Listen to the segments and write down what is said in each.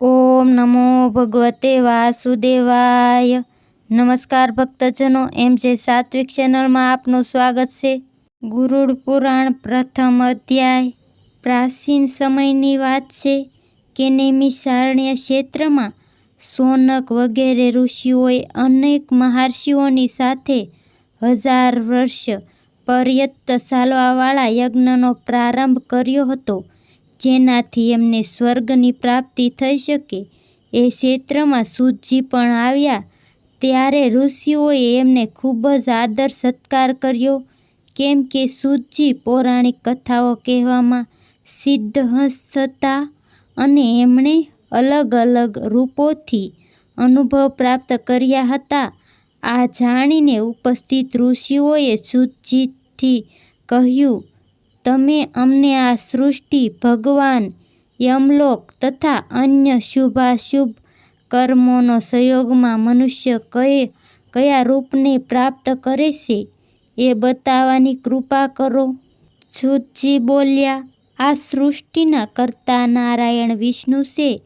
ઓમ નમો ભગવતે વાસુદેવાય. નમસ્કાર ભક્તજનો, એમ જે સાત્વિક ચેનલમાં આપનું સ્વાગત છે. ગુરુડ પુરાણ પ્રથમ અધ્યાય. પ્રાચીન સમયની વાત છે કે નૈમિષારણ્ય ક્ષેત્રમાં સોનક વગેરે ઋષિઓએ અનેક મહર્ષિઓની સાથે હજાર વર્ષ પર્યંત ચાલવાવાળા યજ્ઞનો પ્રારંભ કર્યો હતો. જેનાથી એમને સ્વર્ગની પ્રાપ્તિ થઈ શકે. એ ક્ષેત્રમાં સૂજી પણ આવ્યા. ત્યારે ઋષિઓએ એમને ખૂબ જ આદર સત્કાર કર્યો. કેમ કે સૂજી પૌરાણિક કથાઓ કહેવામાં સિદ્ધહસ્ત હતા અને એમણે અલગ અલગ રૂપોથી અનુભવ પ્રાપ્ત કર્યા હતા. આ જાણીને ઉપસ્થિત ઋષિઓએ સૂજીથી કહ્યું તમે અમને આ સૃષ્ટિ, ભગવાન, યમલોક તથા અન્ય શુભાશુભ કર્મોનો સંયોગમાં મનુષ્ય કયે, કયા રૂપને પ્રાપ્ત કરે છે, એ બતાવવાની કૃપા કરો. છૂતજી બોલ્યા, આ સૃષ્ટિના કરતા નારાયણ વિષ્ણુ છે.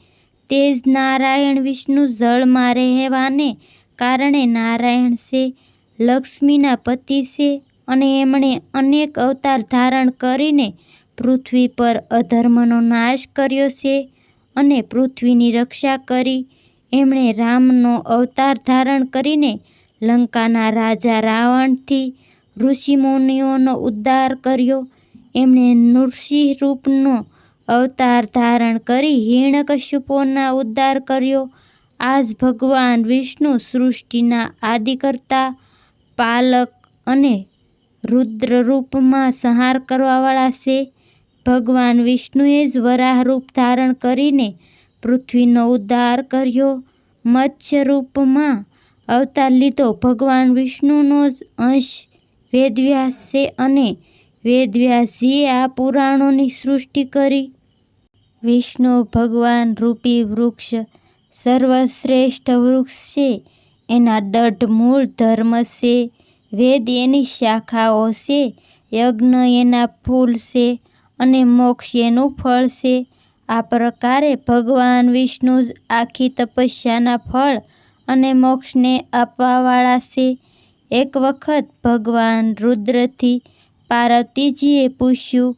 તે જ નારાયણ વિષ્ણુ જળમાં રહેવાને કારણે નારાયણ છે, લક્ષ્મીના પતિ છે. અને એમણે અનેક અવતાર ધારણ કરીને પૃથ્વી પર અધર્મનો નાશ કર્યો છે અને પૃથ્વીની રક્ષા કરી એમણે રામનો અવતાર ધારણ કરીને લંકાના રાજા રાવણથી ઋષિમુનિઓનો ઉદ્ધાર કર્યો. એમણે નૃસિંહ રૂપનો અવતાર ધારણ કરી હિરણ્યકશ્યપોના ઉદ્ધાર કર્યો. આજ ભગવાન વિષ્ણુ સૃષ્ટિના આદિકર્તા, પાલક અને રુદ્ર રૂપમાં સંહાર કરવાવાળા છે. ભગવાન વિષ્ણુએ જ વરાહ રૂપ ધારણ કરીને પૃથ્વીનો ઉદ્ધાર કર્યો. મત્સ્ય રૂપમાં અવતાર લીધો. ભગવાન વિષ્ણુનો જ અંશ વેદવ્યાસ છે અને વેદવ્યાસજીએ આ પુરાણોની સૃષ્ટિ કરી. વિષ્ણુ ભગવાન રૂપી વૃક્ષ સર્વશ્રેષ્ઠ વૃક્ષ છે. એના દઢ મૂળ ધર્મ છે. વેદ એની શાખાઓ છે, યજ્ઞ એના ફૂલ છે અને મોક્ષ એનું ફળ છે. આ પ્રકારે ભગવાન વિષ્ણુ જ આખી તપસ્યાના ફળ અને મોક્ષને આપવાવાળા છે. એક વખત ભગવાન રુદ્રથી પાર્વતીજીએ પૂછ્યું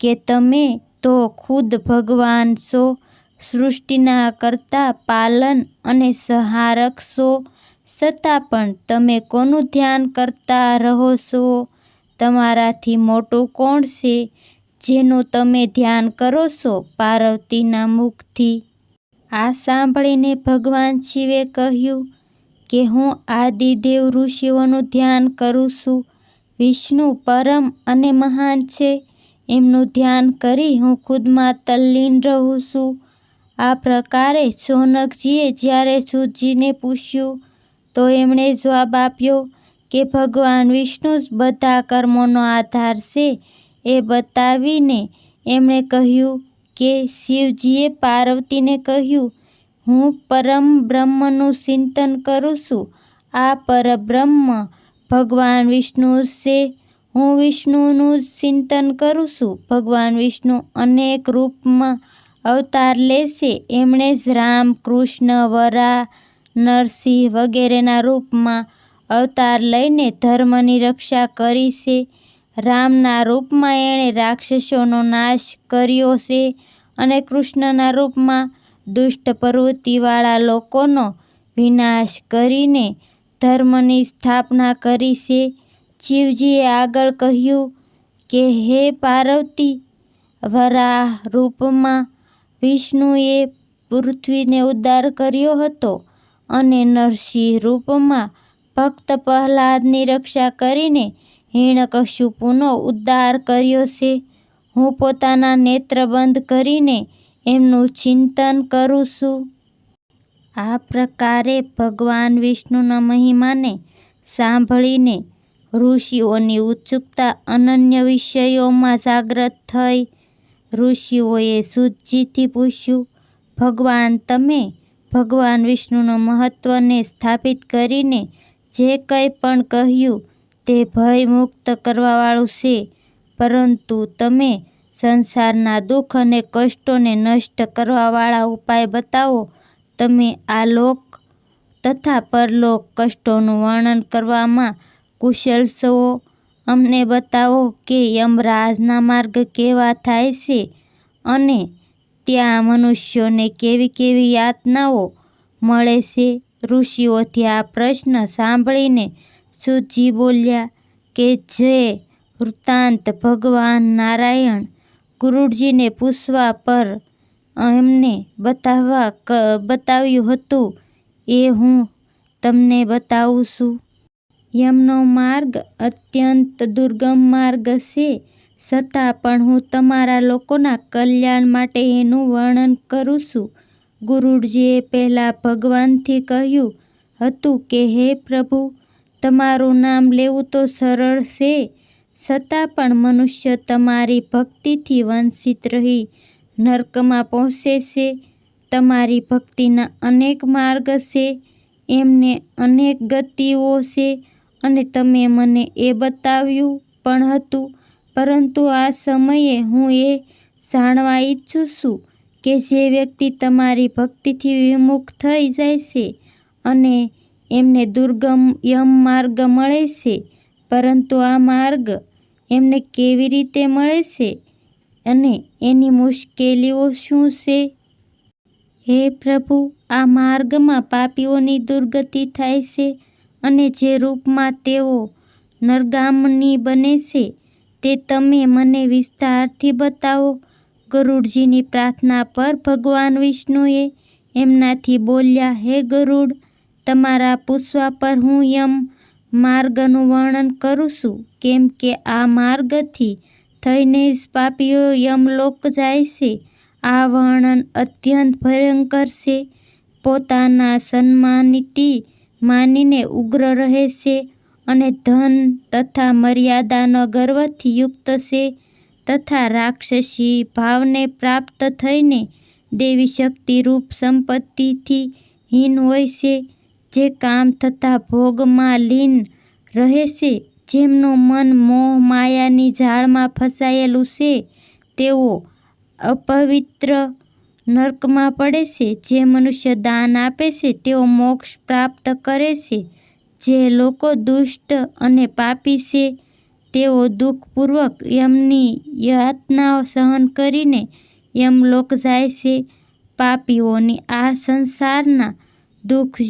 કે, તમે તો ખુદ ભગવાન છો, સૃષ્ટિના કરતા, પાલન અને સંહારક છો છતાં પણ તમે કોનું ધ્યાન કરતા રહો છો? તમારાથી મોટું કોણ છે જેનું તમે ધ્યાન કરો છો પાર્વતીના મુખથી? આ સાંભળીને ભગવાન શિવે કહ્યું કે હું આદિદેવ ઋષિઓનું ધ્યાન કરું છું. વિષ્ણુ પરમ અને મહાન છે. એમનું ધ્યાન કરી હું ખુદમાં તલ્લીન રહું છું. આ પ્રકારે સોનકજીએ જ્યારે સૂતજીને પૂછ્યું તો એમણે જવાબ આપ્યો કે ભગવાન વિષ્ણુ જ બધા કર્મોનો આધાર છે એ બતાવીને એમણે કહ્યું કે શિવજીએ પાર્વતીને કહ્યું, હું પરમ બ્રહ્મનું ચિંતન કરું છું. આ પરબ્રહ્મ ભગવાન વિષ્ણુ છે. હું વિષ્ણુનું ચિંતન કરું છું. ભગવાન વિષ્ણુ અનેક રૂપમાં અવતાર લે છે. એમણે જ રામ કૃષ્ણ વરાહ નરસિંહ વગેરેના રૂપમાં અવતાર લઈને ધર્મની રક્ષા કરી છે. રામના રૂપમાં એણે રાક્ષસોનો નાશ કર્યો છે અને કૃષ્ણના રૂપમાં દુષ્ટ પ્રવૃત્તિવાળા લોકોનો વિનાશ કરીને ધર્મની સ્થાપના કરી છે. શિવજીએ આગળ કહ્યું કે, હે પાર્વતી, વરાહ રૂપમાં વિષ્ણુએ પૃથ્વીને ઉદ્ધાર કર્યો હતો. અને નરસિંહ રૂપમાં ભક્ત પ્રહલાદની રક્ષા કરીને હિરણ્યકશ્યપુનો ઉદ્ધાર કર્યો છે. હું પોતાના નેત્ર બંધ કરીને એમનું ચિંતન કરું છું. આ પ્રકારે ભગવાન વિષ્ણુના મહિમાને સાંભળીને ઋષિઓની ઉત્સુકતા અનન્ય વિષયોમાં જાગ્રત થઈ. ઋષિઓએ સુજીથી પૂછ્યું, ભગવાન, તમે ભગવાન વિષ્ણુનો મહત્વને સ્થાપિત કરીને જે કંઈ પણ કહ્યું તે ભય મુક્ત કરવાવાળું છે. પરંતુ તમે સંસારના દુઃખ અને કષ્ટોને નષ્ટ કરવાવાળા ઉપાય બતાવો. તમે આ લોક તથા પરલોક કષ્ટોનું વર્ણન કરવામાં કુશલ છો. અમને બતાવો કે યમરાજના માર્ગ કેવા થાય છે અને ત્યાં મનુષ્યોને કેવી કેવી યાતનાઓ મળે છે? ઋષિઓથી આ પ્રશ્ન સાંભળીને સુજી બોલ્યા કે જે વૃત્તાંત ભગવાન નારાયણ ગુરુજીને પૂછવા પર એમને બતાવવા બતાવ્યું હતું, એ હું તમને બતાવું છું. યમનો માર્ગ અત્યંત દુર્ગમ માર્ગ છે. છતાં પણ હું તમારા લોકોના કલ્યાણ માટે એનું વર્ણન કરું છું. ગુરુજીએ પહેલાં ભગવાનથી કહ્યું, હતું કે, હે પ્રભુ, તમારું નામ લેવું તો સરળ છે. છતાં પણ મનુષ્ય તમારી ભક્તિથી વંચિત રહી, નર્કમાં પહોંચે છે. તમારી ભક્તિના અનેક માર્ગ છે. એમને અનેક ગતિઓ છે અને તમે મને એ બતાવ્યું પણ હતું. પરંતુ આ સમયે હું એ જાણવા ઈચ્છું છું કે જે વ્યક્તિ તમારી ભક્તિથી વિમુખ થઈ જાય છે અને એમને દુર્ગમ યમ માર્ગ મળે છે, પરંતુ આ માર્ગ એમને કેવી રીતે મળે છે અને એની મુશ્કેલીઓ શું છે? હે પ્રભુ, આ માર્ગમાં પાપીઓની દુર્ગતિ થાય છે અને જે રૂપમાં તેઓ નરગામની બને છે તે તમે મને વિસ્તારથી બતાવો. ગરુડજીની પ્રાર્થના પર ભગવાન વિષ્ણુએ એમનાથી બોલ્યા, હે ગરુડ, તમારા પૂછવા પર હું યમ માર્ગનું વર્ણન કરું છું. કેમ કે આ માર્ગથી થઈને જ પાપીઓ યમલોક જાય છે. આ વર્ણન અત્યંત ભયંકર છે. પોતાના સન્માનિતી માનીને ઉગ્ર રહે છે. અને ધન તથા મર્યાદાનો ગર્વથી યુક્ત છે તથા રાક્ષસી ભાવને પ્રાપ્ત થઈને દેવી શક્તિ રૂપ સંપત્તિથી હીન હોય છે, જે કામ તથા ભોગમાં લીન રહે છે, જેમનું મન મોહ માયાની જાળમાં ફસાયેલું છે, તેઓ અપવિત્ર નર્કમાં પડે છે, જે મનુષ્ય દાન આપે છે, તેઓ મોક્ષ પ્રાપ્ત કરે છે. જે લોકો દુષ્ટ અને પાપી છે, તેઓ દુઃખપૂર્વક યમની યાતના સહન કરીને યમલોક જાય છે. પાપીઓની આ સંસારના દુઃખ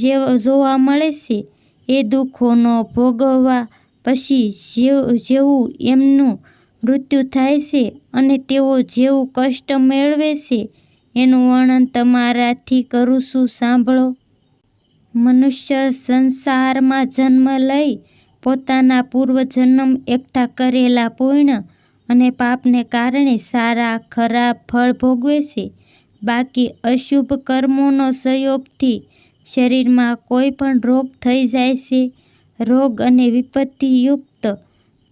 જોવા મળે છે. એ દુઃખોનો ભોગવવા પછી જેવું એમનું મૃત્યુ થાય છે અને તેઓ જેવું કષ્ટ મેળવે છે. એનું વર્ણન તમારાથી કરું છું, સાંભળો. મનુષ્ય સંસારમાં જન્મ લઈ પોતાના પૂર્વજન્મ એકઠા કરેલા પૂર્ણ અને પાપને કારણે સારા, ખરાબ ફળ ભોગવે છે. બાકી અશુભ કર્મોનો સંયોગથી શરીરમાં કોઈ પણ રોગ થઈ જાય છે. રોગ અને વિપત્તિયુક્ત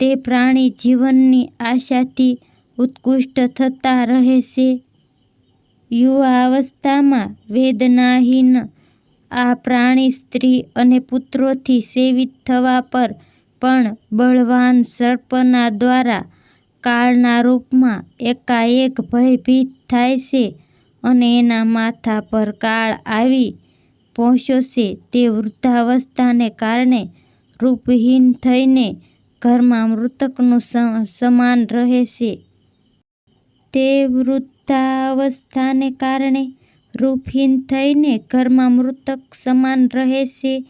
તે પ્રાણી જીવનની આશાથી ઉત્કૃષ્ટ થતા રહે છે. યુવા અવસ્થામાં વેદનાહીન આ પ્રાણી સ્ત્રી અને પુત્રોથી સેવિત થવા પર પણ બળવાન સર્પના દ્વારા કાળના રૂપમાં એકાએક ભયભીત થાય છે અને એના માથા પર કાળ આવી પહોંચ્યો છે તે વૃદ્ધાવસ્થાને કારણે રૂપહીન થઈને ઘરમાં મૃતકનું સમાન રહે છે. તે વૃદ્ધાવસ્થાને કારણે રૂપહીન થઈને ઘરમાં મૃતક સમાન રહે છે.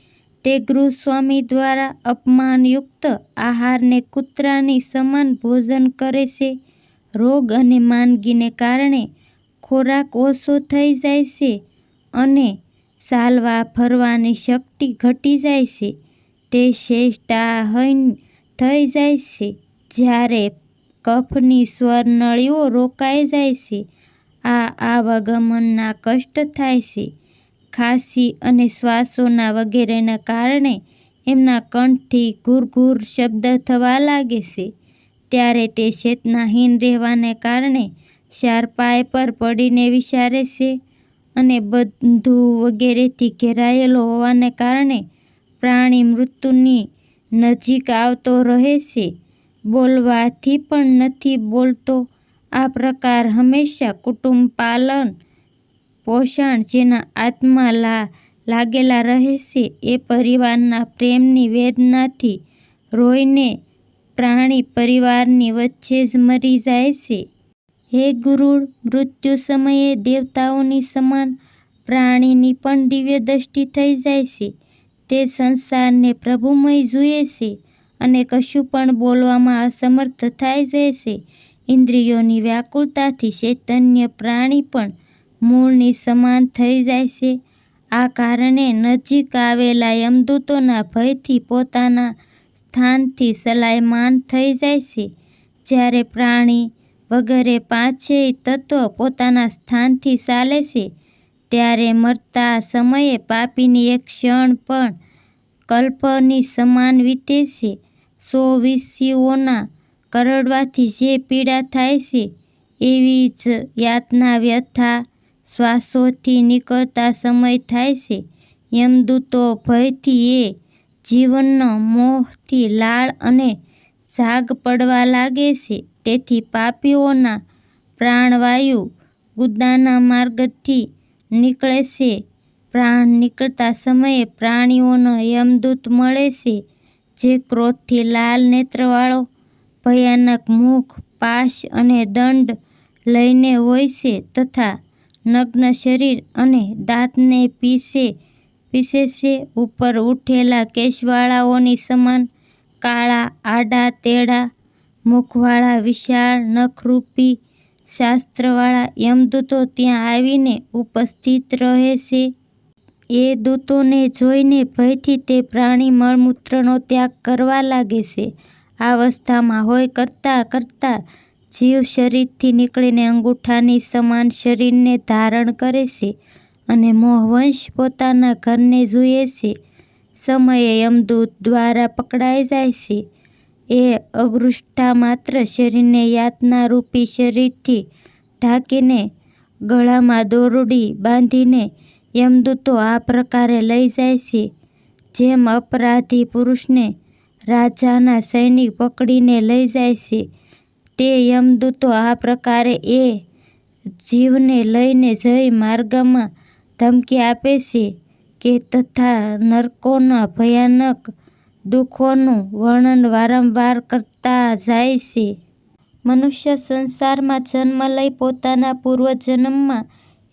તે ગૃહસ્વામી દ્વારા અપમાનયુક્ત આહારને કૂતરાની સમાન ભોજન કરે છે. રોગ અને માંદગીને કારણે ખોરાક ઓછો થઈ જાય છે અને ચાલવા ફરવાની શક્તિ ઘટી જાય છે. તે શેષ્ટાહીન થઈ જાય છે જ્યારે કફની સ્વરનળીઓ રોકાઈ જાય છે. આ આવાગમનના કષ્ટ થાય છે. ખાંસી અને શ્વાસોના વગેરેના કારણે એમના કંઠથી ઘૂરઘૂર શબ્દ થવા લાગે છે. ત્યારે તે ચેતનાહીન રહેવાને કારણે શારપાય પર પડીને વિચારે છે અને બંધુ વગેરેથી ઘેરાયેલો હોવાને કારણે પ્રાણી મૃત્યુની નજીક આવતો રહે છે. બોલવાથી પણ નથી બોલતો આ પ્રકાર હંમેશા કુટુંબ પાલન, પોષણ જેના આત્મા લા, લાગેલા રહેશે એ પરિવારના પ્રેમની વેદનાથી રોઈને પ્રાણી પરિવારની વચ્ચે જ મરી જાય છે. હે ગુરુડ મૃત્યુ સમયે દેવતાઓની સમાન પ્રાણીની પણ દિવ્ય દ્રષ્ટિ થઈ જાય છે. તે સંસારને પ્રભુમય જુએ છે અને કશું પણ બોલવામાં અસમર્થ થાય જાય છે. ઇન્દ્રિયોની વ્યાકુળતાથી ચૈતન્ય પ્રાણી પણ મૂળની સમાન થઈ જાય છે. આ કારણે નજીક આવેલા યમદૂતોના ભયથી પોતાના સ્થાનથી સલાયમાન થઈ જાય છે. જ્યારે પ્રાણી વગેરે પાંચેય તત્વ પોતાના સ્થાનથી ચાલે છે, ત્યારે મરતા સમયે પાપીની એક ક્ષણ પણ કલ્પની સમાન વીતે છે. સો વિષયોના કરડવાથી જે પીડા થાય છે, એવી જ યાતના વ્યથા શ્વાસોથી નીકળતા સમય થાય છે. યમદૂતો ભયથી એ જીવનનો મોહથી લાળ અને ઝાગ પડવા લાગે છે. તેથી પાપીઓના પ્રાણવાયુ ગુદાના માર્ગથી નીકળે છે. પ્રાણ નીકળતા સમયે પ્રાણીઓનો યમદૂત મળે છે, જે ક્રોધથી લાલ નેત્રવાળો ભયાનક મુખ, પાશ અને દંડ લઈને હોય છે તથા નગ્ન શરીર અને દાંતને પીસે પીસે છે. ઉપર ઉઠેલા કેશવાળાઓની સમાન કાળા, આડા, તેડા, મુખવાળા, વિશાળ, નખરૂપી શાસ્ત્રવાળા યમદૂતો ત્યાં આવીને ઉપસ્થિત રહે છે. એ દૂતોને જોઈને ભયથી તે પ્રાણી મળમૂત્રનો ત્યાગ કરવા લાગે છે. અવસ્થામાં હોય કરતાં કરતાં જીવ શરીરથી નીકળીને અંગૂઠાની સમાન શરીરને ધારણ કરે છે અને મોહવંશ પોતાના ઘરને જુએ છે. સમયે યમદૂત દ્વારા પકડાઈ જાય છે. એ અગૃષ્ઠા માત્ર શરીરને યાતનારૂપી શરીરથી ઢાંકીને, ગળામાં દોરડી બાંધીને યમદૂતો આ પ્રકારે લઈ જાય છે. જેમ અપરાધી પુરુષને રાજાના સૈનિક પકડીને લઈ જાય છે. તે યમદૂતો આ પ્રકારે એ જીવને લઈને જઈ માર્ગમાં ધમકી આપે છે કે તથા નરકોના ભયાનક દુઃખોનું વર્ણન વારંવાર કરતા જાય છે. મનુષ્ય સંસારમાં જન્મ લઈ પોતાના પૂર્વજન્મમાં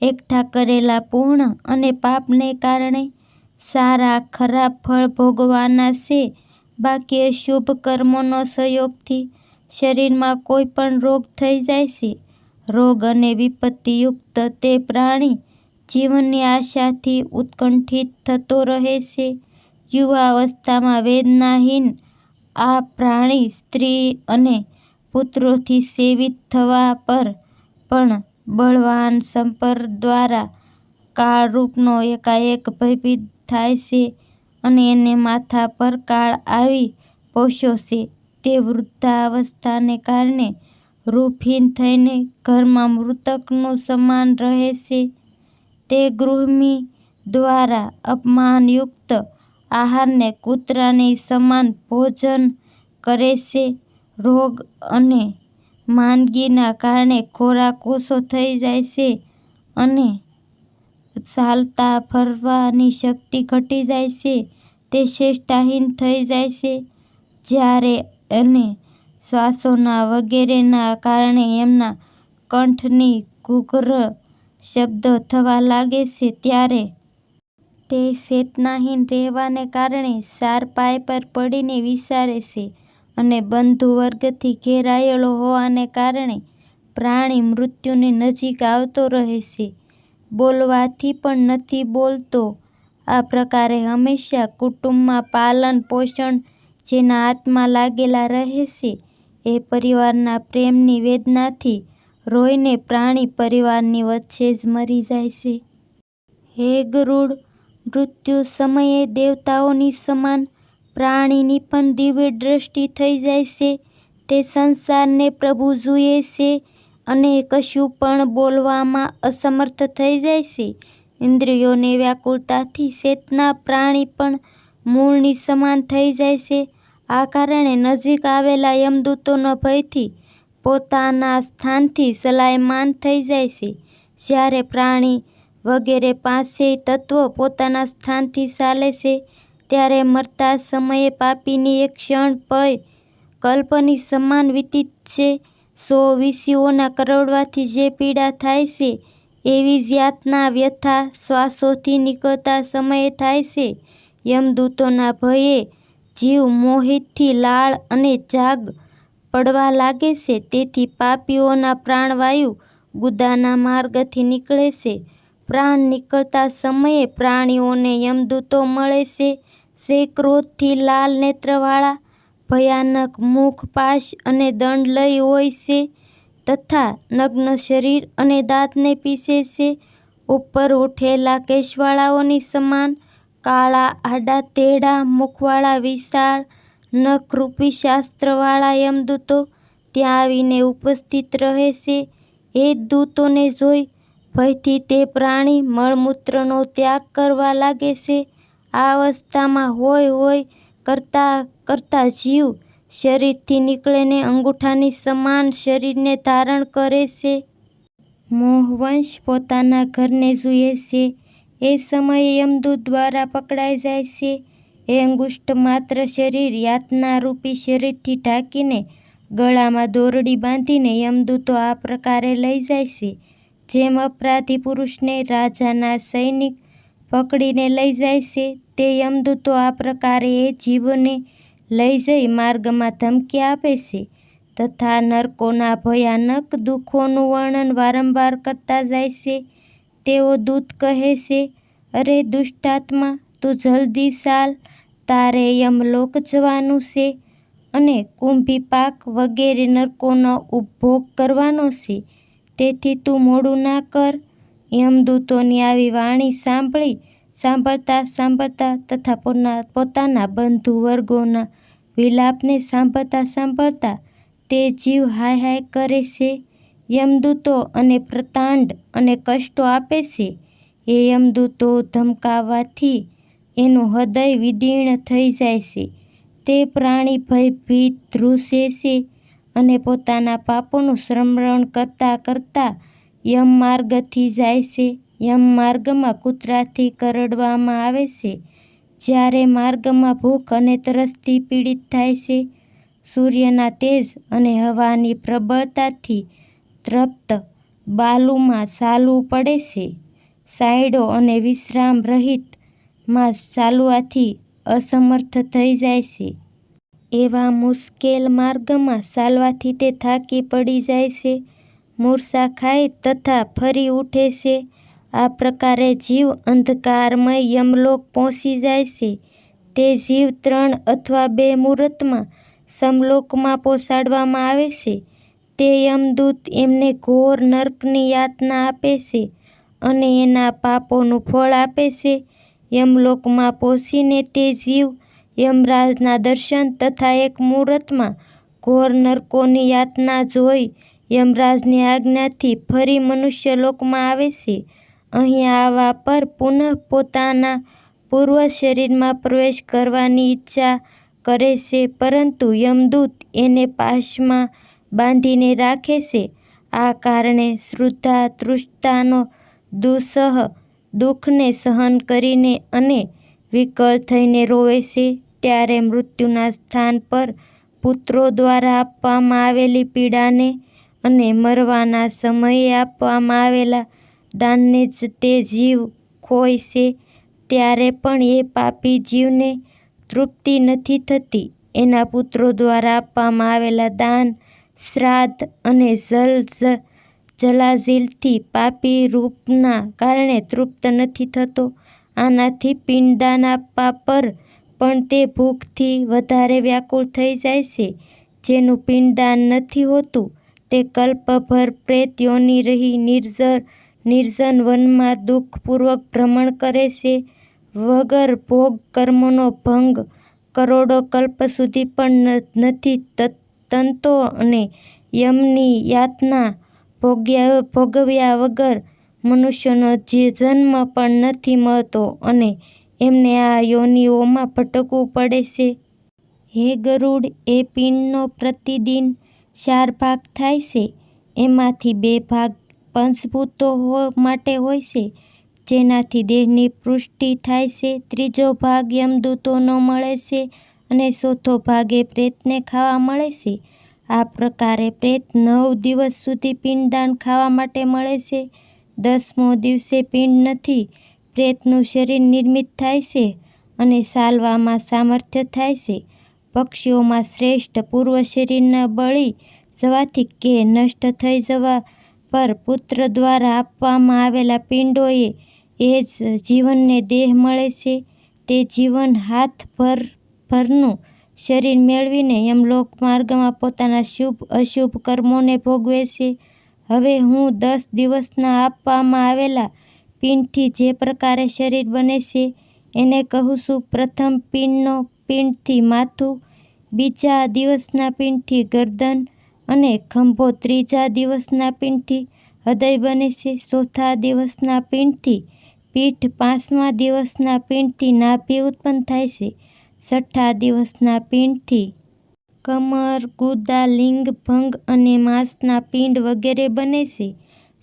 એકઠા કરેલા પૂર્ણ અને પાપને કારણે સારા ખરાબ ફળ ભોગવાના છે. બાકી શુભ કર્મોનો સહયોગથી શરીરમાં કોઈ પણ રોગ થઈ જાય છે. રોગ અને વિપત્તિયુક્ત તે પ્રાણી જીવનની આશાથી ઉત્કંઠિત થતો રહે છે. યુવાવસ્થામાં વેદનાહીન આ પ્રાણી સ્ત્રી અને પુત્રોથી સેવિત થવા પર પણ બળવાન સંપર્ક દ્વારા કાળરૂપનો એકાએક ભયભીત થાય છે. અને એને માથા પર કાળ આવી પોષ્યો છે. તે વૃદ્ધાવસ્થાને કારણે રૂપહીન થઈને ઘરમાં મૃતકનું સમાન રહે છે. તે ગૃહિણી દ્વારા અપમાનયુક્ત આહારને કૂતરાની સમાન ભોજન કરે છે. રોગ અને માંદગીના કારણે ખોરાક ઓછો થઈ જાય છે અને ચાલતા ફરવાની શક્તિ ઘટી જાય છે, તે શ્રેષ્ઠાહીન થઈ જાય છે. જ્યારે અને શ્વાસોના વગેરેના કારણે એમના કંઠની ઘૂઘર શબ્દ થવા લાગે છે, ત્યારે તે ચેતનાહીન રહેવાને કારણે ચારપાઈ પર પડીને વિચારે છે અને બંધુ વર્ગથી ઘેરાયેલો હોવાને કારણે પ્રાણી મૃત્યુની નજીક આવતો રહે છે. બોલવાથી પણ નથી બોલતો. આ પ્રકારે હંમેશા કુટુંબમાં પાલન પોષણ જેના હાથમાં લાગેલા રહેશે, એ પરિવારના પ્રેમની વેદનાથી રોઈને પ્રાણી પરિવારની વચ્ચે જ મરી જાય છે. હે ગરુડ, મૃત્યુ સમયે દેવતાઓની સમાન પ્રાણીની પણ દિવ્ય દ્રષ્ટિ થઈ જાય છે. તે સંસારને પ્રભુ જુએ છે. અને કશું પણ બોલવામાં અસમર્થ થઈ જાય છે. ઇન્દ્રિયોની વ્યાકુળતાથી ચેતના પ્રાણી પણ મૂળની સમાન થઈ જાય છે. આ કારણે નજીક આવેલા યમદૂતોનો ભયથી પોતાના સ્થાનથી સલાયમાન થઈ જાય છે. જ્યારે પ્રાણી વગેરે પાસે તત્વો પોતાના સ્થાનથી ચાલે છે, ત્યારે મરતા સમયે પાપીની એક ક્ષણ પય કલ્પની સમાન વીતે છે. સો વિષયોના કરડવાથી જે પીડા થાય છે, એવી જ યાતના વ્યથા શ્વાસોથી નીકળતા સમયે થાય છે. યમદૂતોના ભયે જીવ મોહિતથી લાળ અને જાગ પડવા લાગે છે. તેથી પાપીઓના પ્રાણવાયુ ગુદાના માર્ગથી નીકળે છે. પ્રાણ નીકળતા સમયે પ્રાણીઓને યમદૂતો મળે છે. જે ક્રોધથી લાલ નેત્રવાળા ભયાનક મુખ, પાશ અને દંડ લઈ હોય છે તથા નગ્ન શરીર અને દાંતને પીસે છે. ઉપર ઉઠેલા કેશવાળાઓની સમાન કાળા, આડા, તેડા, મુખવાળા, વિશાળ, નખરૂપી શાસ્ત્રવાળા યમદૂતો ત્યાં આવીને ઉપસ્થિત રહે છે. એ દૂતોને જોઈ ભયથી તે પ્રાણી મળમૂત્રનો ત્યાગ કરવા લાગે છે. આ અવસ્થામાં હોય હોય કરતાં કરતાં જીવ શરીરથી નીકળીને અંગૂઠાની સમાન શરીરને ધારણ કરે છે. મોહવંશ પોતાના ઘરને જુએ છે. એ સમયે યમદૂત દ્વારા પકડાઈ જાય છે. એ અંગુષ્ઠ માત્ર શરીર યાતનારૂપી શરીરથી ઢાંકીને ગળામાં દોરડી બાંધીને યમદૂતો આ પ્રકારે લઈ જાય છે. જેમ અપરાધી પુરુષને રાજાના સૈનિક પકડીને લઈ જાય છે. તે યમદૂતો આ પ્રકારે એ જીવને લઈ જઈ માર્ગમાં ધમકી આપે છે તથા નરકોના ભયાનક દુઃખોનું વર્ણન વારંવાર કરતા જાય છે. તેઓ દૂત કહે છે, અરે દુષ્ટાત્મા, તું જલ્દી ચાલ, તારે યમલોક જવાનું છે અને કુંભીપાક વગેરે નરકોનો ઉપભોગ કરવાનો છે. તેથી તું મોડું ના કર યમદૂતોની આવી વાણી સાંભળી, સાંભળતા સાંભળતા તથા પોતાના બંધુ વર્ગોના વિલાપને સાંભળતા સાંભળતા તે જીવ હાય હાય કરે છે યમદૂતો અને પ્રતાંડ અને કષ્ટો આપે છે. એ યમદૂતો ધમકાવાથી એનું હૃદય વિદીર્ણ થઈ જાય છે. તે પ્રાણી ભયભીત ધ્રુસે છે અને પોતાના પાપોનું શ્રમરણ કરતાં કરતાં યમમાર્ગથી જાય છે. યમમાર્ગમાં કૂતરાથી કરડવામાં આવે છે. જ્યારે માર્ગમાં ભૂખ અને તરસથી પીડિત થાય છે, સૂર્યના તેજ અને હવાની પ્રબળતાથી તૃપ્ત બાલુમાં સાલું પડે છે. સાયડો અને વિશ્રામ રહિતમાં ચાલવાથી અસમર્થ થઈ જાય છે. એવા મુશ્કેલ માર્ગમાં ચાલવાથી તે થાકી પડી જાય છે. મૂરછા ખાય તથા ફરી ઉઠે છે. આ પ્રકારે જીવ અંધકારમય યમલોક પહોંચી જાય છે. તે જીવ ત્રણ અથવા બે મુહૂર્તમાં સમલોકમાં પહોંચાડવામાં આવે છે. તે યમદૂત એમને ઘોર નર્કની યાતના આપે છે અને એના પાપોનું ફળ આપે છે. યમલોકમાં પહોંચીને તે જીવ યમરાજના દર્શન તથા એક મુહૂર્તમાં ઘોર નરકોની યાતના જોઈ યમરાજની આજ્ઞાથી ફરી મનુષ્યલોકમાં આવે છે. અહીં આવવા પર પુનઃ પોતાના પૂર્વ શરીરમાં પ્રવેશ કરવાની ઈચ્છા કરે છે, પરંતુ યમદૂત એને પાશમાં બાંધીને રાખે છે. આ કારણે શ્રુદ્ધા તૃષ્ણાનો દુઃસહ દુઃખને સહન કરીને અને વિકળ થઈને રોવે છે, ત્યારે મૃત્યુના સ્થાન પર પુત્રો દ્વારા આપવામાં આવેલી પીડાને અને મરવાના સમયે આપવામાં આવેલા દાનને જ તે જીવ ખોય છે. ત્યારે પણ એ પાપી જીવને તૃપ્તિ નથી થતી. એના પુત્રો દ્વારા આપવામાં આવેલા દાન, શ્રાદ્ધ અને જલ જલાઝીલથી પાપી રૂપના કારણે તૃપ્ત નથી થતો. આનાથી પિંડદાન આપવા પર પણ તે ભૂખથી વધારે વ્યાકુળ થઈ જાય છે. જેનું પિંડદાન નથી હોતું તે કલ્પભર પ્રેત યોનિ રહી નિર્જર, નિર્જન વનમાં દુઃખપૂર્વક ભ્રમણ કરે છે. વગર ભોગ કર્મનો ભંગ કરોડો કલ્પ સુધી પણ નથી તંતો અને યમની યાતના ભોગ્યા, ભોગવ્યા વગર મનુષ્યનો જન્મ પણ નથી મળતો અને એમને આ યોનિઓમાં ભટકવું પડે છે. હે ગરુડ, એ પિંડનો પ્રતિદિન ચાર ભાગ થાય છે. એમાંથી બે ભાગ પંચભૂતો માટે હોય છે. જેનાથી દેહની પુષ્ટિ થાય છે. ત્રીજો ભાગ યમદૂતોનો મળે છે અને ચોથો ભાગે પ્રેતને ખાવા મળે છે. આ પ્રકારે પ્રેત નવ દિવસ સુધી પિંડદાન ખાવા માટે મળે છે. દસમો દિવસે પિંડ નથી. પ્રેતનું શરીર નિર્મિત થાય છે અને ચાલવામાં સામર્થ્ય થાય છે. પક્ષીઓમાં શ્રેષ્ઠ પૂર્વ શરીરના બળી જવાથી કે નષ્ટ થઈ જવા પર પુત્ર દ્વારા આપવામાં આવેલા પિંડોએ એ જ જીવનને દેહ મળે છે. તે જીવન હાથ ભર, ભરનું શરીર મેળવીને યમલોક માર્ગમાં પોતાના શુભ, અશુભ કર્મોને ભોગવે છે. હવે હું દસ દિવસના આપવામાં આવેલા પિંડથી જે પ્રકારે શરીર બને છે, એને કહું છું, પ્રથમ પિંડનો પિંડથી માથું, બીજા દિવસના પિંડથી ગરદન અને ખંભો ત્રીજા દિવસના પિંડથી હૃદય બને છે. ચોથા દિવસના પિંડથી પીઠ પાંચમા દિવસના પિંડથી નાભી ઉત્પન્ન થાય છે. છઠ્ઠા દિવસના પિંડથી કમર, ગુદા, લિંગ, ભંગ અને માંસના પિંડ વગેરે બને છે.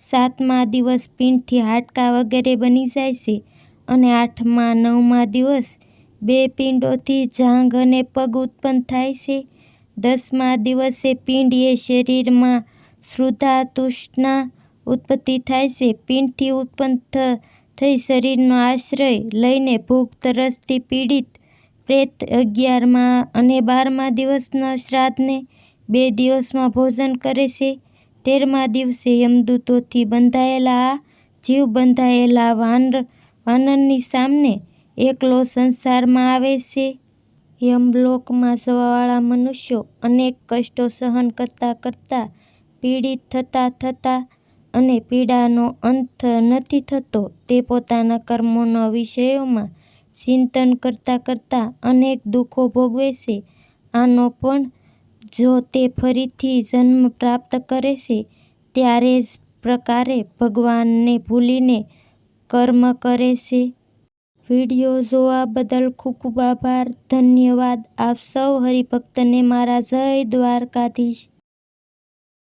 સાતમા દિવસ પિંડથી હાડકાં વગેરે બની જાય છે અને આઠમા, નવમા દિવસ બે પિંડોથી જાંઘ અને પગ ઉત્પન્ન થાય છે. દસમા દિવસે પિંડ એ શરીરમાં શ્રુધા, તૃષ્ણા ઉત્પત્તિ થાય છે. પિંડથી ઉત્પન્ન થઈ શરીરનો આશ્રય લઈને ભૂખ તરસથી પીડિત, પ્રેત અગિયારમા અને બારમા દિવસના શ્રાદ્ધને બે દિવસમાં ભોજન કરે છે. તેરમા દિવસે યમદૂતોથી બંધાયેલા આ જીવ બંધાયેલા વાનર, વાનરની સામને એકલો સંસારમાં આવે છે. યમલોકમાં જવાવાળા મનુષ્યો અનેક કષ્ટો સહન કરતા કરતા પીડિત થતા થતા અને પીડાનો અંત નથી થતો, તે પોતાના કર્મોના વિષયોમાં ચિંતન કરતા કરતા અનેક દુઃખો ભોગવે છે. આનો પણ જો તે ફરીથી જન્મ પ્રાપ્ત કરે છે, ત્યારે જ પ્રકારે ભગવાનને ભૂલીને કર્મ કરે છે. વીડિયો જોવા બદલ ખૂબ ખૂબ આભાર. ધન્યવાદ. આપ સૌ હરિભક્તને મારા જય દ્વારકાધીશ.